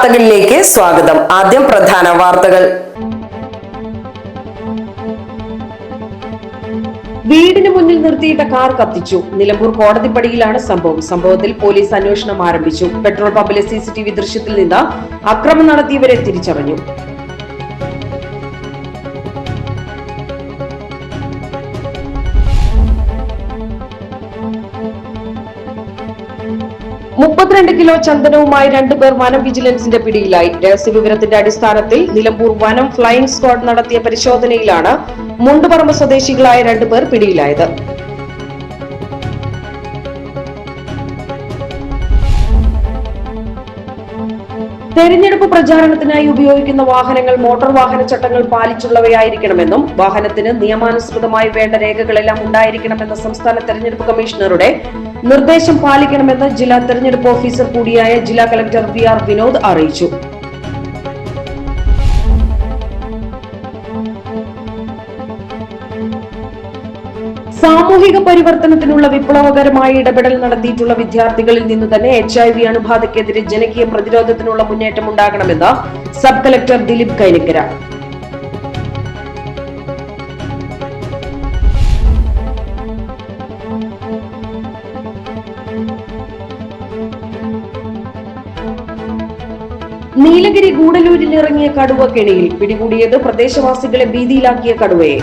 വാർത്തകളിലേക്ക് സ്വാഗതം. ആദ്യം പ്രധാന വാർത്തകൾ. വീടിന് മുന്നിൽ നിർത്തിയിട്ട കാർ കത്തിച്ചു. നിലമ്പൂർ കോടതിപ്പടിയിലാണ് സംഭവം. സംഭവത്തിൽ പോലീസ് അന്വേഷണം ആരംഭിച്ചു. പെട്രോൾ പമ്പിലെ സി സി ടി വി ദൃശ്യത്തിൽ നിന്ന് അക്രമം നടത്തിയവരെ തിരിച്ചറിഞ്ഞു. മുപ്പത്തിരണ്ട് കിലോ ചന്ദനവുമായി രണ്ടുപേർ വനം വിജിലൻസിന്റെ പിടിയിലായി. രഹസ്യവിവരത്തിന്റെ അടിസ്ഥാനത്തിൽ നിലമ്പൂർ വനം ഫ്ലൈയിംഗ് സ്ക്വാഡ് നടത്തിയ പരിശോധനയിലാണ് മുണ്ടുപറമ്പ് സ്വദേശികളായ രണ്ടുപേർ പിടിയിലായത്. തെരഞ്ഞെടുപ്പ് പ്രചാരണത്തിനായി ഉപയോഗിക്കുന്ന വാഹനങ്ങൾ മോട്ടോർ വാഹന ചട്ടങ്ങൾ പാലിച്ചുള്ളവയായിരിക്കണമെന്നും വാഹനത്തിന് നിയമാനുസൃതമായി വേണ്ട രേഖകളെല്ലാം ഉണ്ടായിരിക്കണമെന്ന സംസ്ഥാന തെരഞ്ഞെടുപ്പ് കമ്മീഷണറുടെ നിർദ്ദേശം പാലിക്കണമെന്ന് ജില്ലാ തെരഞ്ഞെടുപ്പ് ഓഫീസർ കൂടിയായ ജില്ലാ കളക്ടർ വി ആർ വിനോദ് അറിയിച്ചു. സാമൂഹിക പരിവർത്തനത്തിനുള്ള വിപ്ലവകരമായ ഇടപെടൽ നടത്തിയിട്ടുള്ള വിദ്യാർത്ഥികളിൽ നിന്ന് തന്നെ എച്ച് ഐ വി അണുബാധയ്ക്കെതിരെ ജനകീയ പ്രതിരോധത്തിനുള്ള മുന്നേറ്റം ഉണ്ടാകണമെന്ന് സബ് കലക്ടർ ദിലീപ് കൈനക്കര. നീലഗിരി ഗൂഡലൂരിൽ ഇറങ്ങിയ കടുവ കെണിയിൽ പിടികൂടിയത് പ്രദേശവാസികളെ ഭീതിയിലാക്കിയ കടുവയെ.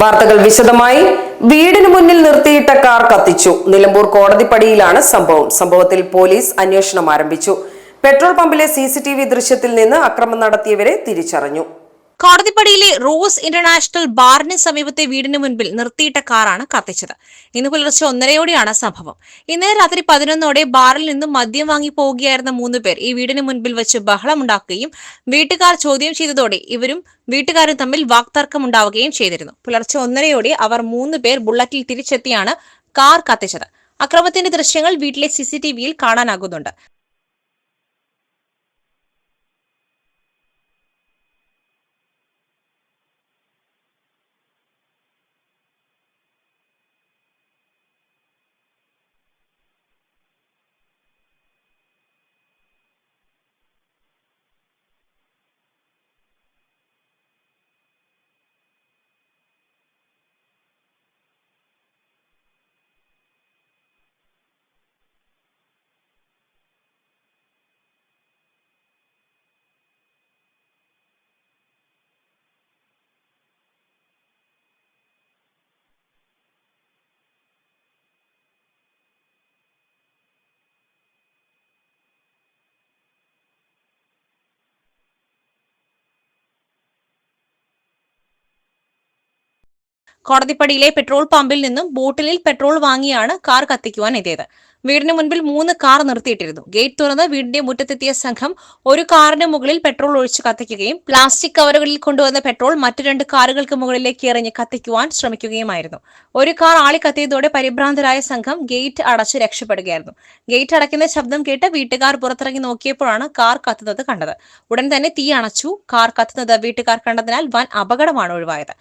വാർത്തകൾ വിശദമായി. വീടിന് മുന്നിൽ നിർത്തിയിട്ട കാർ കത്തിച്ചു. നിലമ്പൂർ കോടതിപ്പടിയിലാണ് സംഭവം. സംഭവത്തിൽ പോലീസ് അന്വേഷണം ആരംഭിച്ചു. പെട്രോൾ പമ്പിലെ സി ദൃശ്യത്തിൽ നിന്ന് അക്രമം നടത്തിയവരെ തിരിച്ചറിഞ്ഞു. കോടതിപ്പടിയിലെ റോസ് ഇന്റർനാഷണൽ ബാറിന് സമീപത്തെ വീടിന് മുൻപിൽ നിർത്തിയിട്ട കാറാണ് കത്തിച്ചത്. ഇന്ന് പുലർച്ചെ ഒന്നരയോടെയാണ് സംഭവം. ഇന്നലെ രാത്രി പതിനൊന്നോടെ ബാറിൽ നിന്നും മദ്യം വാങ്ങി പോവുകയായിരുന്ന മൂന്ന് പേർ ഈ വീടിന് മുൻപിൽ വെച്ച് ബഹളമുണ്ടാക്കുകയും വീട്ടുകാർ ചോദ്യം ചെയ്തതോടെ ഇവരും വീട്ടുകാരും തമ്മിൽ വാക്തർക്കമുണ്ടാവുകയും ചെയ്തിരുന്നു. പുലർച്ചെ ഒന്നരയോടെ അവർ മൂന്ന് പേർ ബുള്ളറ്റിൽ തിരിച്ചെത്തിയാണ് കാർ കത്തിച്ചത്. അക്രമത്തിന്റെ ദൃശ്യങ്ങൾ വീട്ടിലെ സിസിടിവിയിൽ കാണാനാകുന്നുണ്ട്. കോടതിപ്പടിയിലെ പെട്രോൾ പമ്പിൽ നിന്നും ബോട്ടിലിൽ പെട്രോൾ വാങ്ങിയാണ് കാർ കത്തിക്കുവാൻ എത്തിയത്. വീടിന് മുൻപിൽ മൂന്ന് കാർ നിർത്തിയിട്ടിരുന്നു. ഗേറ്റ് തുറന്ന് വീടിന്റെ മുറ്റത്തെത്തിയ സംഘം ഒരു കാറിന് മുകളിൽ പെട്രോൾ ഒഴിച്ച് കത്തിക്കുകയും പ്ലാസ്റ്റിക് കവറുകളിൽ കൊണ്ടുവന്ന പെട്രോൾ മറ്റു രണ്ട് കാറുകൾക്ക് മുകളിലേക്ക് എറിഞ്ഞ് കത്തിക്കുവാൻ ശ്രമിക്കുകയുമായിരുന്നു. ഒരു കാർ ആളി കത്തിയതോടെ പരിഭ്രാന്തരായ സംഘം ഗേറ്റ് അടച്ച് രക്ഷപ്പെടുകയായിരുന്നു. ഗേറ്റ് അടയ്ക്കുന്ന ശബ്ദം കേട്ട് വീട്ടുകാർ പുറത്തിറങ്ങി നോക്കിയപ്പോഴാണ് കാർ കത്തുന്നത് കണ്ടത്. ഉടൻ തന്നെ തീ അണച്ചു. കാർ കത്തുന്നത് വീട്ടുകാർ കണ്ടതിനാൽ വൻ അപകടമാണ് ഒഴിവായത്.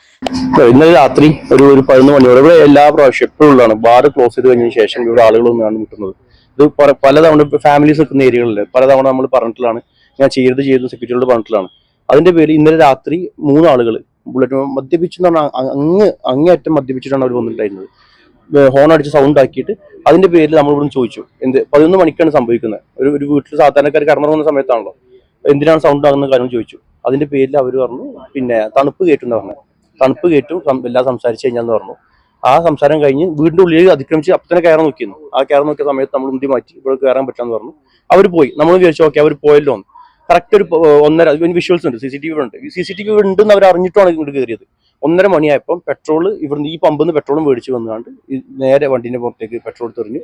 ഇന്നലെ രാത്രി ഒരു ഒരു പതിനൊന്ന് മണിയോടെ ഇവിടെ എല്ലാ പ്രാവശ്യം എപ്പോഴുള്ളതാണ് ബാർ ക്ലോസ് ചെയ്ത് കഴിഞ്ഞതിന് ശേഷം ഇവിടെ ആളുകൾ ഒന്നാണ് മുട്ടുന്നത് ഇത് പല- പലതവണ ഫാമിലീസ് നിൽക്കുന്ന ഏരിയകളിൽ പലതവണ നമ്മൾ പറഞ്ഞിട്ടുള്ളതാണ്. ഞാൻ ചെയ്യരുത് ചെയ്യരുത് സെക്യൂരിറ്റിയോട് പറഞ്ഞിട്ടുള്ളതാണ്. അതിന്റെ പേരിൽ ഇന്നലെ രാത്രി മൂന്നാളുകൾ ബുള്ളറ്റ് മദ്യപിച്ചു എന്ന് പറഞ്ഞാൽ അങ്ങ് അങ്ങേയറ്റം മദ്യപിച്ചിട്ടാണ് അവർ വന്നിട്ടുണ്ടായിരുന്നത്. ഹോൺ അടിച്ച് സൗണ്ട് ആക്കിയിട്ട് അതിന്റെ പേരിൽ നമ്മൾ ഇവിടുന്ന് ചോദിച്ചു എന്ത് പതിനൊന്ന് മണിക്കാണ് സംഭവിക്കുന്നത്? ഒരു ഒരു വീട്ടിൽ സാധാരണക്കാർ കടന്നിറങ്ങുന്ന സമയത്താണല്ലോ. എന്തിനാണ് സൗണ്ട് ആകുന്ന കാര്യം ചോദിച്ചു. അതിന്റെ പേരിൽ അവർ പറഞ്ഞു പിന്നെ തണുപ്പ് കയറ്റുന്ന പറഞ്ഞു. തണുപ്പ് കയറ്റും എല്ലാം സംസാരിച്ചു കഴിഞ്ഞാന്ന് പറഞ്ഞു. ആ സംസാരം കഴിഞ്ഞ് വീടിന്റെ ഉള്ളിൽ അതിക്രമിച്ച് അപ്പം തന്നെ കയറാൻ നോക്കിയിരുന്നു. ആ കയറാൻ നോക്കിയ സമയത്ത് നമ്മൾ ഉന്തി മാറ്റി ഇവിടെ കയറാൻ പറ്റാന്ന് പറഞ്ഞു. അവർ പോയി. നമ്മൾ വിചാരിച്ചു ഓക്കെ അവർ പോയല്ലോ എന്ന്. കറക്റ്റ് ഒരു ഒന്നര വിഷ്വൽസ് ഉണ്ട് സി സി ടി വി ഉണ്ട്. സി സി ടി വി ഉണ്ടെന്ന് അവർ അറിഞ്ഞിട്ടാണ് ഇങ്ങോട്ട് കയറിയത്. ഒന്നര മണിയായപ്പം പെട്രോൾ ഇവിടുന്ന് ഈ പമ്പിൽ നിന്ന് പെട്രോളും മേടിച്ച് വന്നുകൊണ്ട് നേരെ വണ്ടീന്റെ പുറത്തേക്ക് പെട്രോൾ തെറിഞ്ഞു.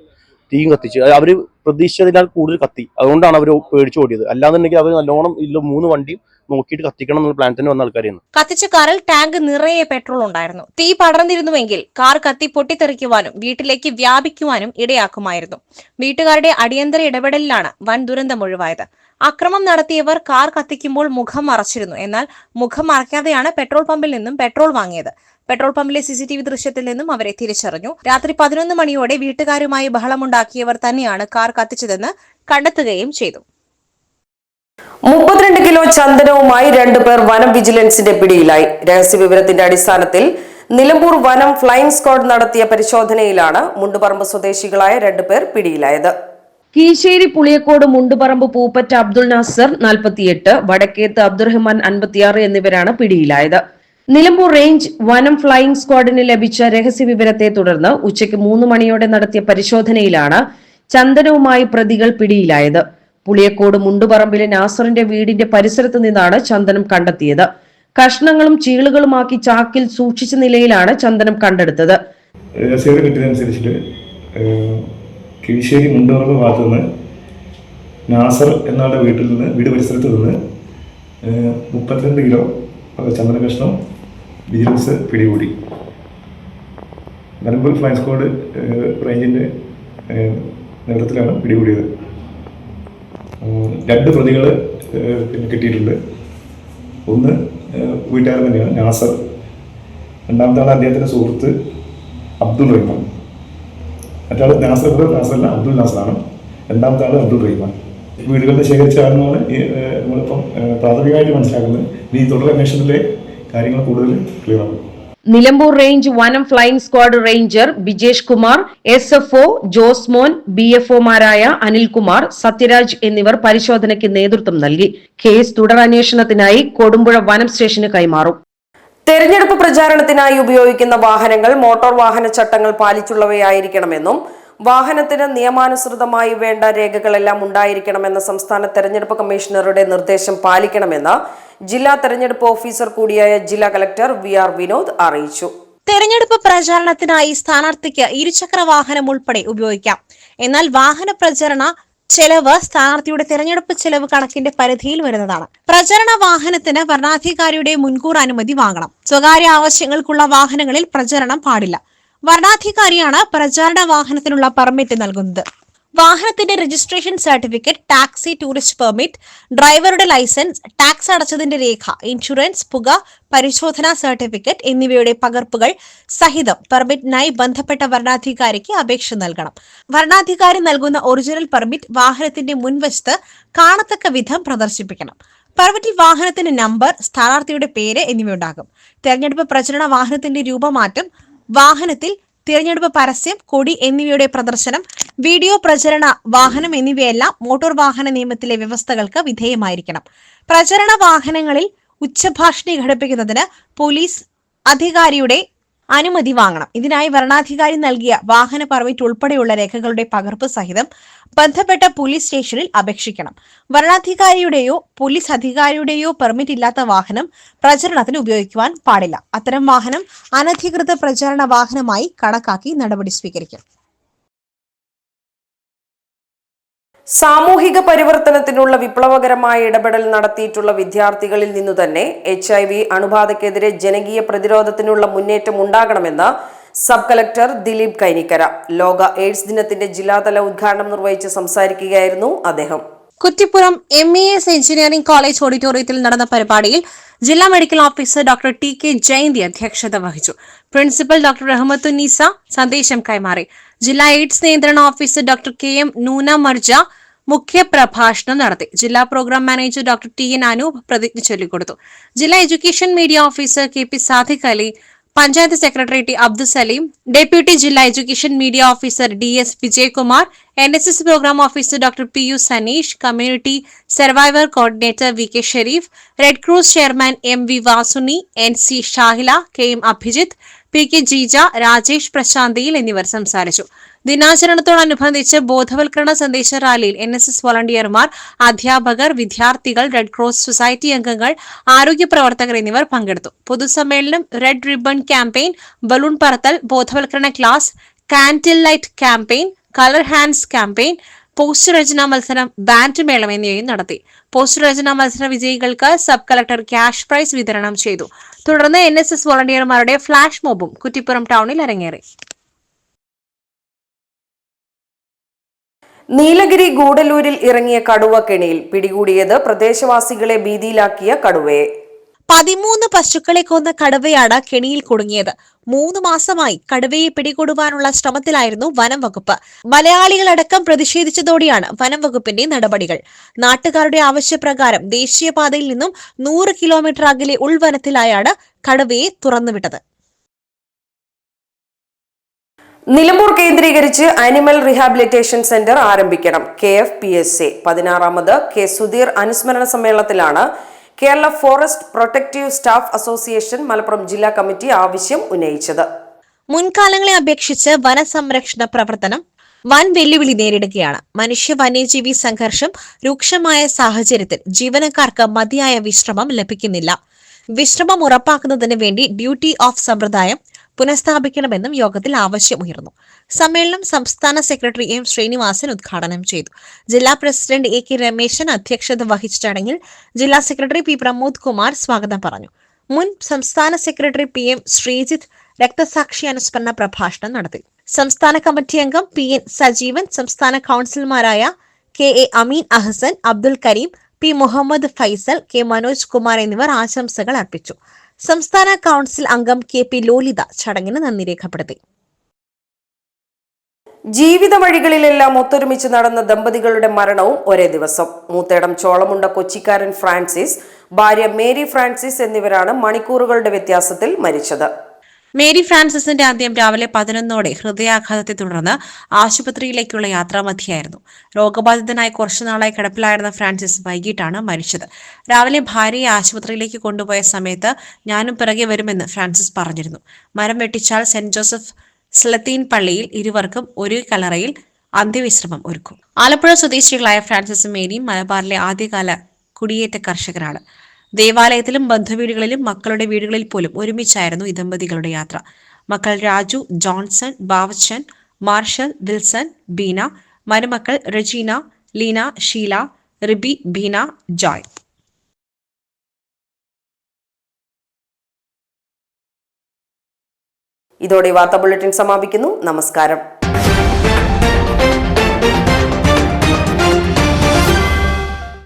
തീയും കത്തിച്ച്. അവർ പ്രതീക്ഷിച്ചതിനാൽ കൂടുതൽ കത്തി. അതുകൊണ്ടാണ് അവർ പേടിച്ച് ഓടിയത്. അല്ലാന്നുണ്ടെങ്കിൽ അവർ നല്ലോണം ഇല്ല മൂന്ന് വണ്ടിയും നോക്കിയിട്ട് കത്തിക്കണം എന്നുള്ള പ്ലാൻ തന്നെ വന്ന ആൾക്കാരായിരുന്നു. കത്തിച്ച കാറിൽ ടാങ്ക് നിറയെ പെട്രോൾ ഉണ്ടായിരുന്നു. തീ പടർന്നിരുന്നുവെങ്കിൽ കാർ കത്തി പൊട്ടിത്തെറിക്കുവാനും വീട്ടിലേക്ക് വ്യാപിക്കുവാനും ഇടയാക്കുമായിരുന്നു. വീട്ടുകാരുടെ അടിയന്തര ഇടപെടലിലാണ് വൻ ദുരന്തം ഒഴിവായത്. അക്രമം നടത്തിയവർ കാർ കത്തിക്കുമ്പോൾ മുഖം മറച്ചിരുന്നു. എന്നാൽ മുഖം മറയ്ക്കാതെയാണ് പെട്രോൾ പമ്പിൽ നിന്നും പെട്രോൾ വാങ്ങിയത്. പെട്രോൾ പമ്പിലെ സിസിടിവി ദൃശ്യത്തിൽ നിന്നും അവരെ തിരിച്ചറിഞ്ഞു. രാത്രി പതിനൊന്ന് മണിയോടെ വീട്ടുകാരുമായി ബഹളമുണ്ടാക്കിയവർ തന്നെയാണ് കാർ കത്തിച്ചതെന്ന് കണ്ടെത്തുകയും ചെയ്തു. മുപ്പത്തിരണ്ട് കിലോ ചന്ദനവുമായി രണ്ടുപേർ വനം വിജിലൻസിന്റെ പിടിയിലായി. രഹസ്യവിവരത്തിന്റെ അടിസ്ഥാനത്തിൽ നിലമ്പൂർ വനം ഫ്ലൈയിങ് സ്ക്വാഡ് നടത്തിയ പരിശോധനയിലാണ് മുണ്ടുപറമ്പ് സ്വദേശികളായ രണ്ടുപേർ പിടിയിലായത്. കീശേരി പുളിയക്കോട് മുണ്ടുപറമ്പ് പൂപ്പറ്റ അബ്ദുൾ നാസർ നാൽപ്പത്തിയെട്ട് വടക്കേത്ത് അബ്ദുറഹ്മാൻ അൻപത്തിയാറ് എന്നിവരാണ് പിടിയിലായത്. നിലമ്പൂർ റേഞ്ച് വനം ഫ്ലൈയിംഗ് സ്ക്വാഡിന് ലഭിച്ച രഹസ്യ വിവരത്തെ തുടർന്ന് ഉച്ചയ്ക്ക് മൂന്ന് മണിയോടെ നടത്തിയ പരിശോധനയിലാണ് ചന്ദനവുമായി പ്രതികൾ പിടിയിലായത്. പുളിയക്കോട് മുണ്ടുപറമ്പിലെ നാസറിന്റെ വീടിന്റെ പരിസരത്ത് നിന്നാണ് ചന്ദനം കണ്ടെത്തിയത്. കഷ്ണങ്ങളും ചീളുകളുമാക്കി ചാക്കിൽ സൂക്ഷിച്ച നിലയിലാണ് ചന്ദനം കണ്ടെടുത്തത്. കിഴിശ്ശേരി മുണ്ടുപറമ്പ് ഭാഗത്തു നിന്ന് നാസർ എന്നാളുടെ വീട്ടിൽ നിന്ന് വീട് പരിസരത്ത് നിന്ന് മുപ്പത്തിരണ്ട് കിലോ ചന്ദന കഷ്ണം വിജിലൻസ് പിടികൂടി. നിലമ്പൂർ ഫ്ലൈ സ്ക്വാഡ് റേഞ്ചിന്റെ നേതൃത്വത്തിലാണ് പിടികൂടിയത്. രണ്ട് പ്രതികൾ പിന്നെ കിട്ടിയിട്ടുണ്ട്. ഒന്ന് വീട്ടുകാരൻ തന്നെയാണ് നാസർ. രണ്ടാമത്തെ ആൾ അദ്ദേഹത്തിന്റെ സുഹൃത്ത് അബ്ദുൾ റഹ്മാൻ. മറ്റാൾ നാസർ നാസറല്ല അബ്ദുൾ നാസറാണ്. രണ്ടാമത്തെ ആൾ അബ്ദുൾ റഹ്മാൻ. വീടുകളിൽ ശേഖരിച്ച ആളെന്നാണ് ഈ, ഏഹ്, നമ്മളിപ്പം പ്രാഥമികമായിട്ട് മനസ്സിലാക്കുന്നത്. ഇനി തുടർ അന്വേഷണത്തിലെ കാര്യങ്ങൾ കൂടുതൽ ക്ലിയർ ആകും നിലമ്പൂർ റേഞ്ച് വനം flying squad ranger Bijesh Kumar S F O Josemon B F ഒമാരായ Anilkumar Sathyaraj എന്നിവർ പരിശോധനയ്ക്ക് നേതൃത്വം നൽകി. കേസ് തുടരന്വേഷണത്തിനായി കൊടുമ്പുഴ വനം സ്റ്റേഷന് കൈമാറും. തെരഞ്ഞെടുപ്പ് പ്രചാരണത്തിനായി ഉപയോഗിക്കുന്ന വാഹനങ്ങൾ മോട്ടോർ വാഹന ചട്ടങ്ങൾ പാലിച്ചുള്ളവയായിരിക്കണമെന്നും വാഹനത്തിന് നിയമാനുസൃതമായി വേണ്ട രേഖകളെല്ലാം ഉണ്ടായിരിക്കണമെന്ന സംസ്ഥാന തെരഞ്ഞെടുപ്പ് കമ്മീഷണറുടെ നിർദ്ദേശം പാലിക്കണമെന്ന് ജില്ലാ തെരഞ്ഞെടുപ്പ് ഓഫീസർ കൂടിയായ ജില്ലാ കലക്ടർ വി ആർ വിനോദ് അറിയിച്ചു. തെരഞ്ഞെടുപ്പ് പ്രചാരണത്തിനായി സ്ഥാനാർത്ഥിക്ക് ഇരുചക്ര വാഹനം ഉൾപ്പെടെ ഉപയോഗിക്കാം. എന്നാൽ വാഹന പ്രചരണ ചെലവ് സ്ഥാനാർത്ഥിയുടെ തെരഞ്ഞെടുപ്പ് ചെലവ് കണക്കിന്റെ പരിധിയിൽ വരുന്നതാണ്. പ്രചരണ വാഹനത്തിന് വരണാധികാരിയുടെ മുൻകൂർ അനുമതി വാങ്ങണം. സ്വകാര്യ ആവശ്യങ്ങൾക്കുള്ള വാഹനങ്ങളിൽ പ്രചരണം പാടില്ല. വരണാധികാരിയാണ് പ്രചാരണ വാഹനത്തിനുള്ള പെർമിറ്റ് നൽകുന്നത്. വാഹനത്തിന്റെ registration certificate taxi tourist permit ഡ്രൈവറുടെ ലൈസൻസ് ടാക്സ് അടച്ചതിന്റെ രേഖ ഇൻഷുറൻസ് പുക പരിശോധനാ സർട്ടിഫിക്കറ്റ് എന്നിവയുടെ പകർപ്പുകൾ സഹിതം പെർമിറ്റിനായി ബന്ധപ്പെട്ട വരണാധികാരിക്ക് അപേക്ഷ നൽകണം. വരണാധികാരി നൽകുന്ന ഒറിജിനൽ പെർമിറ്റ് വാഹനത്തിന്റെ മുൻവശത്ത് കാണത്തക്ക വിധം പ്രദർശിപ്പിക്കണം. പെർമിറ്റിൽ വാഹനത്തിന്റെ നമ്പർ സ്ഥാനാർത്ഥിയുടെ പേര് എന്നിവയുണ്ടാകും. തെരഞ്ഞെടുപ്പ് പ്രചരണ വാഹനത്തിന്റെ രൂപമാറ്റം വാഹനത്തിൽ തിരഞ്ഞെടുപ്പ് പരസ്യം കൊടി എന്നിവയുടെ പ്രദർശനം വീഡിയോ പ്രചരണ വാഹനം എന്നിവയെല്ലാം മോട്ടോർ വാഹന നിയമത്തിലെ വ്യവസ്ഥകൾക്ക് വിധേയമായിരിക്കണം. പ്രചരണ വാഹനങ്ങളിൽ ഉച്ചഭാഷണി ഘടിപ്പിക്കുന്നതിന് പോലീസ് അധികാരിയുടെ അനുമതി വാങ്ങണം. ഇതിനായി വരണാധികാരി നൽകിയ വാഹന പെർമിറ്റ് ഉൾപ്പെടെയുള്ള രേഖകളുടെ പകർപ്പ് സഹിതം ബന്ധപ്പെട്ട പോലീസ് സ്റ്റേഷനിൽ അപേക്ഷിക്കണം. വരണാധികാരിയുടെയോ പോലീസ് അധികാരിയുടെയോ പെർമിറ്റ് ഇല്ലാത്ത വാഹനം പ്രചരണത്തിന് ഉപയോഗിക്കുവാൻ പാടില്ല. അത്തരം വാഹനം അനധികൃത പ്രചാരണ വാഹനമായി കണക്കാക്കി നടപടി സ്വീകരിക്കും. സാമൂഹിക പരിവർത്തനത്തിനുള്ള വിപ്ലവകരമായ ഇടപെടൽ നടത്തിയിട്ടുള്ള വിദ്യാർത്ഥികളിൽ നിന്നു തന്നെ എച്ച് ഐ വി അണുബാധയ്ക്കെതിരെ ജനകീയ പ്രതിരോധത്തിനുള്ള മുന്നേറ്റം ഉണ്ടാകണമെന്ന് സബ് കളക്ടർ ദിലീപ് കൈനിക്കര. ലോക എയ്ഡ്സ് ദിനത്തിന്റെ ജില്ലാതല ഉദ്ഘാടനം നിർവഹിച്ച് സംസാരിക്കുകയായിരുന്നു അദ്ദേഹം. Kuttippuram M E S engineering college ഓഡിറ്റോറിയത്തിൽ നടന്ന പരിപാടിയിൽ ജില്ലാ medical officer doctor T K Jayanthi അധ്യക്ഷത വഹിച്ചു. പ്രിൻസിപ്പൽ ഡോക്ടർ റഹ്മത്തുന്നീസ സന്ദേശം കൈമാറി. ജില്ലാ എയ്ഡ്സ് നിയന്ത്രണ officer doctor K M Noona Marja മുഖ്യ പ്രഭാഷണം നടത്തി. ജില്ലാ programme manager doctor T N Anoop പ്രതിജ്ഞ ചൊല്ലിക്കൊടുത്തു. ജില്ലാ education media officer K P Sadiq Ali panchayat secretary T Abdul Saleem deputy ജില്ലാ education media officer D S Vijayakumar N S S programme officer doctor P U Saneesh community survivor coordinator V K Shereef red cross chairman M V Vasuni N C Shahila K M Abhijith P K Jeeja Rajesh പ്രശാന്തിയിൽ എന്നിവർ സംസാരിച്ചു. ദിനാചരണത്തോടനുബന്ധിച്ച് ബോധവൽക്കരണ സന്ദേശ റാലിയിൽ N S S വോളണ്ടിയർമാർ അധ്യാപകർ വിദ്യാർത്ഥികൾ red cross society അംഗങ്ങൾ ആരോഗ്യ പ്രവർത്തകർ എന്നിവർ പങ്കെടുത്തു. പൊതുസമ്മേളനം റെഡ് റിബൺ ക്യാമ്പയിൻ ബലൂൺ പറത്തൽ ബോധവൽക്കരണ class candle light campaign colour hands campaign poster രചനാ മത്സരം ബാൻഡ് മേളം എന്നിവയും നടത്തി. പോസ്റ്റർ രചനാ മത്സര വിജയികൾക്ക് സബ് കളക്ടർ ക്യാഷ് പ്രൈസ് വിതരണം ചെയ്തു. തുടർന്ന് എൻ എസ് എസ് വോളണ്ടിയർമാരുടെ ഫ്ളാഷ് മോബും കുറ്റിപ്പുറം ടൗണിൽ അരങ്ങേറി. നീലഗിരി ഗൂഡലൂരിൽ ഇറങ്ങിയ കടുവ കെണിയിൽ പിടികൂടിയത് പ്രദേശവാസികളെ ഭീതിയിലാക്കിയ കടുവയെ. പതിമൂന്ന് പശുക്കളെ കൊന്ന കടുവയാണ് കെണിയിൽ കുടുങ്ങിയത്. മൂന്ന് മാസമായി കടുവയെ പിടികൂടുവാനുള്ള ശ്രമത്തിലായിരുന്നു വനം വകുപ്പ്. മലയാളികളടക്കം പ്രതിഷേധിച്ചതോടെയാണ് വനം വകുപ്പിന്റെ നടപടികൾ. നാട്ടുകാരുടെ ആവശ്യപ്രകാരം ദേശീയപാതയിൽ നിന്നും നൂറ് കിലോമീറ്റർ അകലെ ഉൾവനത്തിലായാണ് കടുവയെ തുറന്നുവിട്ടത്. നിലമ്പൂർ കേന്ദ്രീകരിച്ച് അനിമൽ റീഹാബിലിറ്റേഷൻ സെന്റർ ആരംഭിക്കണം. K F P S A പതിനാറാമത് K Sudheer അനുസ്മരണ സമ്മേളനത്തിലാണ് Kerala forest protective staff association Malappuram ജില്ലാ കമ്മിറ്റി ആവശ്യം ഉന്നയിച്ചത്. മുൻകാലങ്ങളെ അപേക്ഷിച്ച് വനസംരക്ഷണ പ്രവർത്തനം വൻ വെല്ലുവിളി നേരിടുകയാണ്. മനുഷ്യ വന്യജീവി സംഘർഷം രൂക്ഷമായ സാഹചര്യത്തിൽ ജീവനക്കാർക്ക് മതിയായ വിശ്രമം ലഭിക്കുന്നില്ല. വിശ്രമം ഉറപ്പാക്കുന്നതിന് വേണ്ടി ഡ്യൂട്ടി ഓഫ് സമ്പ്രദായം പുനഃസ്ഥാപിക്കണമെന്നും യോഗത്തിൽ ആവശ്യമുയർന്നു. സമ്മേളനം സംസ്ഥാന സെക്രട്ടറി എം ശ്രീനിവാസൻ ഉദ്ഘാടനം ചെയ്തു. ജില്ലാ പ്രസിഡന്റ് എ കെ രമേശൻ അധ്യക്ഷത വഹിച്ച ചടങ്ങിൽ ജില്ലാ സെക്രട്ടറി പി പ്രമോദ് കുമാർ സ്വാഗതം പറഞ്ഞു. മുൻ സംസ്ഥാന സെക്രട്ടറി പി എം ശ്രീജിത്ത് രക്തസാക്ഷി അനുസ്മരണ പ്രഭാഷണം നടത്തി. സംസ്ഥാന കമ്മിറ്റി അംഗം പി എൻ സജീവൻ സംസ്ഥാന കൌൺസിലർമാരായ K A Ameen Ahasan Abdul Kareem P Muhammad Faisal K Manoj Kumar എന്നിവർ ആശംസകൾ അർപ്പിച്ചു. സംസ്ഥാന കൗൺസിൽ അംഗം കെ പി ലോലിത ചടങ്ങിന് നന്ദി രേഖപ്പെടുത്തി. ജീവിത വഴികളിലെല്ലാം ഒത്തൊരുമിച്ച് നടന്ന ദമ്പതികളുടെ മരണവും ഒരേ ദിവസം. മൂത്തേടം ചോളമുണ്ട കൊച്ചിക്കാരൻ ഫ്രാൻസിസ് ഭാര്യ മേരി ഫ്രാൻസിസ് എന്നിവരാണ് മണിക്കൂറുകളുടെ വ്യത്യാസത്തിൽ മരിച്ചത്. മേരി ഫ്രാൻസിസിന്റെ അന്ത്യം രാവിലെ പതിനൊന്നോടെ ഹൃദയാഘാതത്തെ തുടർന്ന് ആശുപത്രിയിലേക്കുള്ള യാത്രാമധ്യയായിരുന്നു. രോഗബാധിതനായി കുറച്ചുനാളായി കിടപ്പിലായിരുന്ന ഫ്രാൻസിസ് വൈകിട്ടാണ് മരിച്ചത്. രാവിലെ ഭാര്യയെ ആശുപത്രിയിലേക്ക് കൊണ്ടുപോയ സമയത്ത് ഞാനും പിറകെ വരുമെന്ന് ഫ്രാൻസിസ് പറഞ്ഞിരുന്നു. മരം വെട്ടിച്ചാൽ സെന്റ് ജോസഫ് സ്ലത്തീൻ പള്ളിയിൽ ഇരുവർക്കും ഒരു കലറയിൽ അന്ത്യവിശ്രമം ഒരുക്കും. ആലപ്പുഴ സ്വദേശികളായ ഫ്രാൻസിസും മേരിയും മലബാറിലെ ആദ്യകാല കുടിയേറ്റ കർഷകരാണ്. ദേവാലയത്തിലും ബന്ധുവീടുകളിലും മക്കളുടെ വീടുകളിൽ പോലും ഒരുമിച്ചായിരുന്നു ഈ ദമ്പതികളുടെ യാത്ര. മക്കൾ Raju Johnson Bavachan marshal Wilson Beena മരുമക്കൾ റജീന ലീന ഷീല റിബി ബീന ജോയ്. ഇതോടെ വാർത്താ ബുള്ളറ്റിൻ സമാപിക്കുന്നു. നമസ്കാരം.